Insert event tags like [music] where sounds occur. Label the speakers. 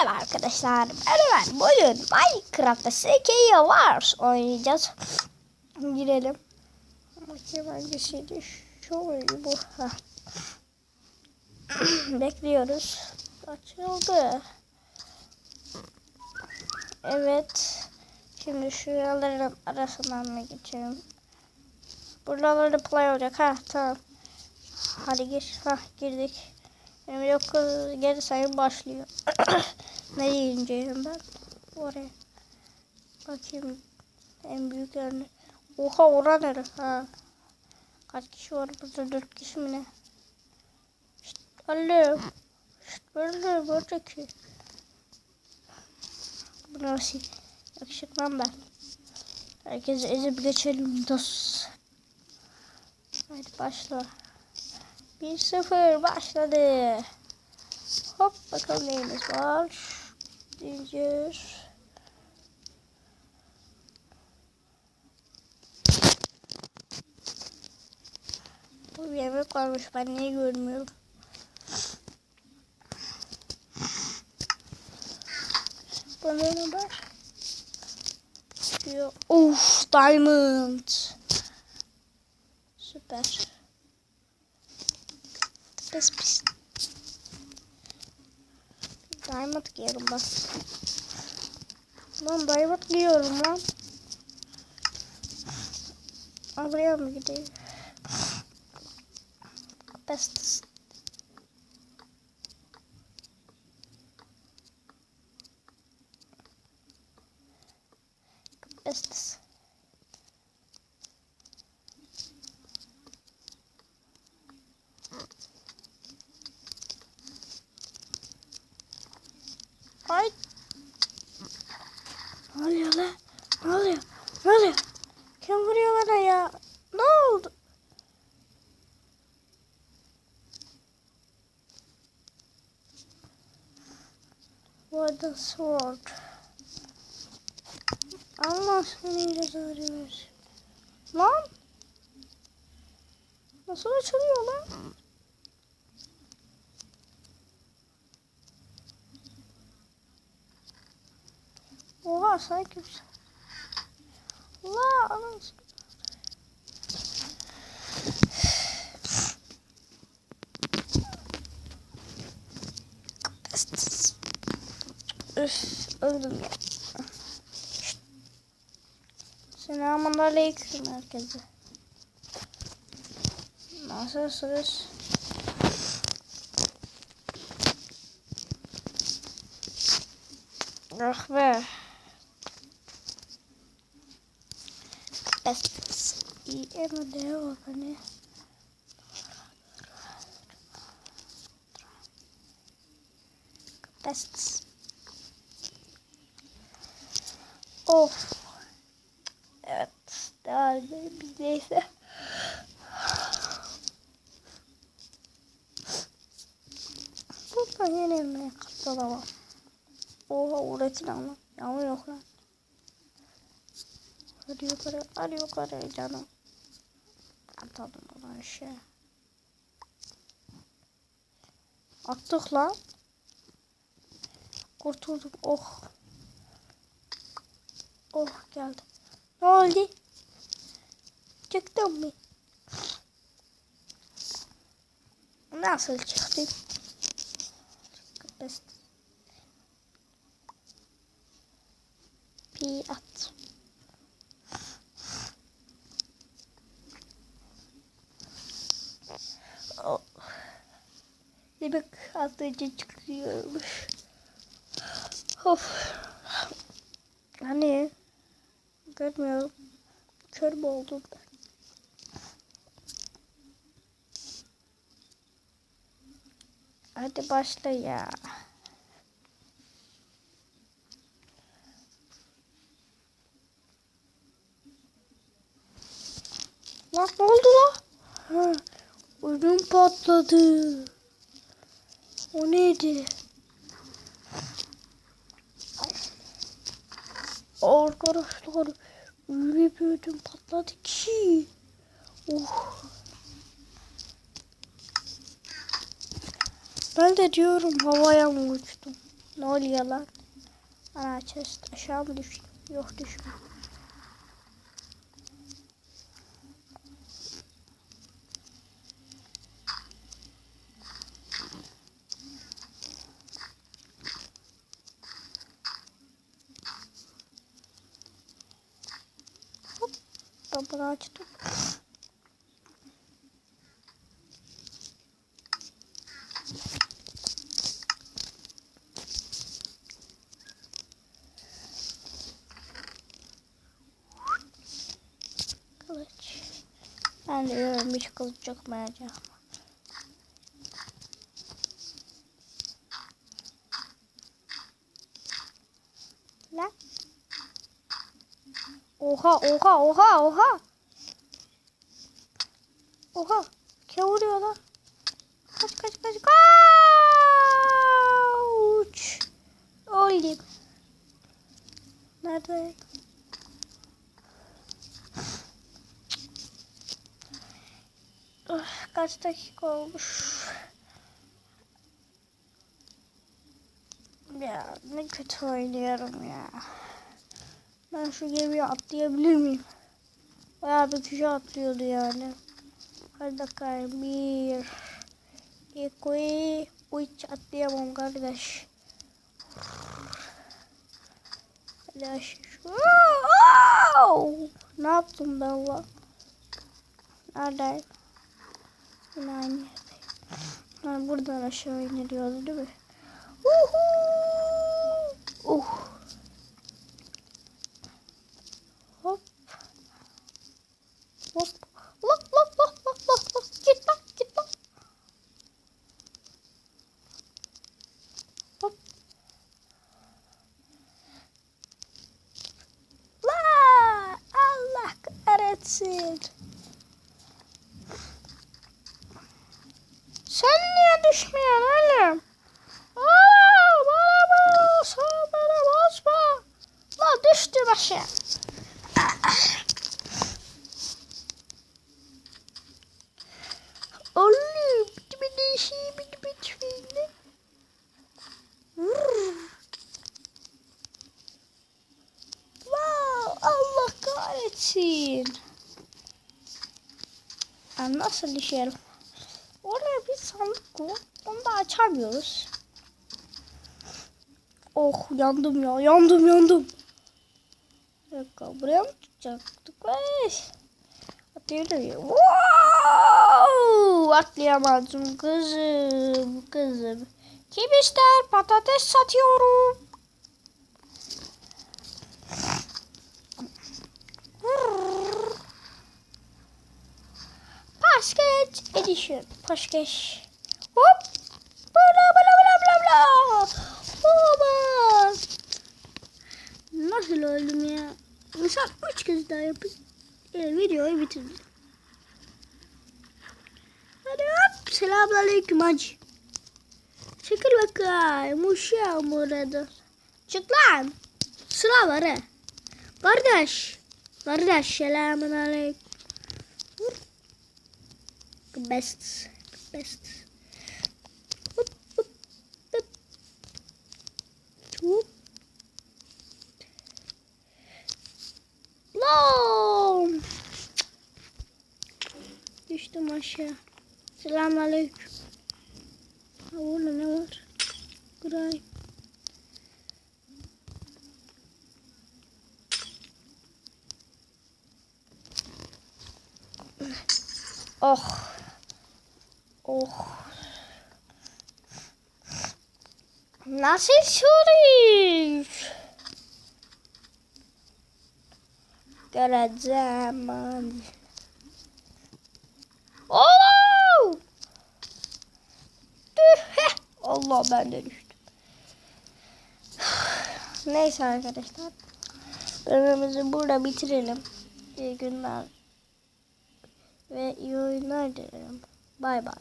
Speaker 1: Merhaba arkadaşlar. Merhaba. Bugün Minecraft'ta SK'ye Wars oynayacağız. Girelim. Bakayım hangisiydi? Şu oyunu bu. [clears throat] Bekliyoruz. Açıldı. Evet. Şimdi şuraların arasından mı geçelim? Buralarda play olacak. Ha tamam. Hadi gir. Ha girdik. 29 geri sayım başlıyor. [clears throat] ne yiyeceğim ben? Oraya. Bakayım. En büyük yerini. Oha ora? Ha. Kaç kişi var burada? 4 kişi mi ne? Şşt, alo. Şşt, böyle buradaki. Bu nasıl? Yakışıklan ben. Herkese ezip geçelim dost. Hadi başla. 1-0 başladı. Hop bakalım neyimiz var. Zincir. Bu yemek varmış. Ben niye görmüyorum? Bana ne? Diyor. Of diamond. Süper. Giyiyorum ben. Lan diamond giyiyorum lan. Aa, Buraya mı gideyim? Best. Best. Ay. Ne oluyor lan? Ne oluyor? Ne oluyor? Kim vuruyor bana ya? Ne oldu? What the sword? Allah seni cezanı versin. Lan? Nasıl açılıyor lan? Oha sen kimsin? La anasını. Üf öldüm ya. Selamun aleyküm herkese. Nasılsınız? Ah be. Best i en det over nu. Best. Of. Evet. Devam edelim. Biz neyse. Buradan yenilmeye katlanamam. Oha uğraşın ama. Yağmur yok lan. Hadi yukarı, hadi yukarı canım. Atladım ona aşağı. Attık lan. Kurtulduk. Oh. Oh geldi. Ne oldu? Çıktın mı? Nasıl çıktın? Best. Pi at. Oh. Demek az önce çıkıyormuş. Of. Hani görmüyorum. Kör mü oldum ben? Hadi başla ya. Lan ne oldu lan? Ödüm patladı. O neydi? Arkadaşlar ödüm patladı ki. Oh. Ben de diyorum havaya mı uçtum? Ne oluyor lan? Ana chest aşağı mı düştü? Yok düşmüyor. Hop. Bunu açtım. Kılıç. Ben de diyorum hiç kılıç çıkmayacak. Lan. Oha oha oha oha. Oha. Kim vuruyor lan? Kaç kaç kaç kaç. Öldüm. Nerede? Ah, Kaç dakika olmuş? Ya ne kötü oynuyorum ya. Ben şu gemiye atlayabilir miyim? Bayağı bir kişi atlıyordu yani. Hadi bakalım. Bir, iki, üç atlayamam kardeş. Wow! Ne yaptım ben lan? Neredeyim? Yine aynı yerdeyim. Ha, buradan aşağı iniliyordu değil mi? Uhu! Uh. Hop. Hop. Lok lok lok lok lok lok. Git lan git lan. Hop. La Allah kahretsin. Sen düşmüyorsun oğlum? Aa, bana bana sen bana basma. La düştüm aşağı. Oğlum bitti bir değişiği bitti bitti bitti. Wow, Allah kahretsin. Ben nasıl düşerim? Sandık var. Onu da açamıyoruz. Oh yandım ya. Yandım yandım. Bir dakika buraya mı tutacaktık? Ay. Atlayabiliyor. Wow! Atlayamadım kızım. Kızım. Kim ister? Patates satıyorum. Paskeç Edition. Paskeç. Hop. Bla bla bla bla bla. Oba. Nasıl öldüm ya? Mesela üç kez daha yapayım. Evet, videoyu bitirdim. Hadi hop. Selamünaleyküm hacı. Çekil bakayım. Uşağım orada. Çık lan. Sıra var he. Kardeş. Kardeş selamünaleyküm. Best. Best. Hop, hop. Hop. Lan. Düştüm aşağı. Selamünaleyküm. Burada ne var? Gray. Oh. Oh. Nasıl soruyor? Göreceğim ben. Heh. Allah ben de. Neyse arkadaşlar. Bölümümüzü burada bitirelim. İyi günler. Ve iyi oyunlar dilerim. Bay bay.